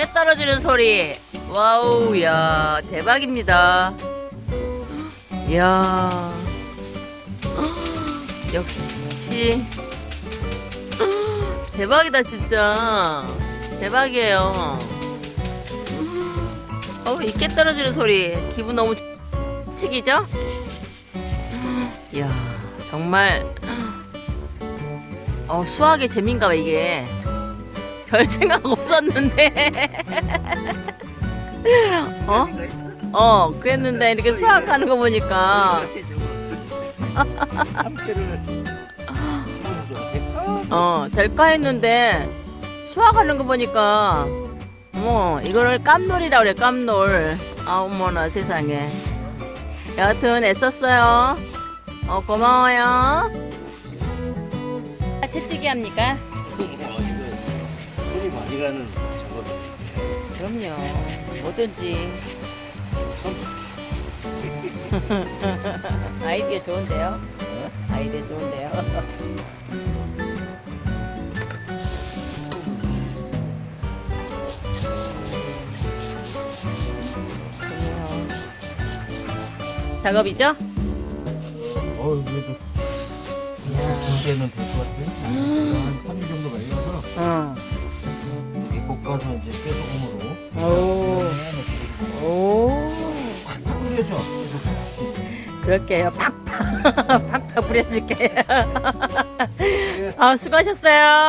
깨 떨어지는 소리. 와우, 야, 대박입니다. 이야. 역시. 대박이다, 진짜. 대박이에요. 어우, 이깨 떨어지는 소리. 기분 너무 치기죠? 이야, 정말. 어, 수학의 재미인가 봐, 이게. 별 생각 없었는데. 어? 어, 그랬는데 이렇게 수학하는 거 보니까. 어, 될까 했는데 수학하는 거 보니까 어머, 이거를 깜놀이라 그래, 깜놀. 아, 어머나 세상에. 여하튼 애썼어요. 어, 고마워요. 채찍이 합니까? 가는 작업이 그럼요. 뭐든지. 아이디어 좋은데요? 아이디어 좋은데요? 작업이죠? 어 그래도 두 개는 될 것 같아 볶아서 이제 깨소금으로 오. 오. 팍팍 뿌려줘 그럴게요. 팍팍 팍팍 뿌려줄게요. 아, 수고하셨어요.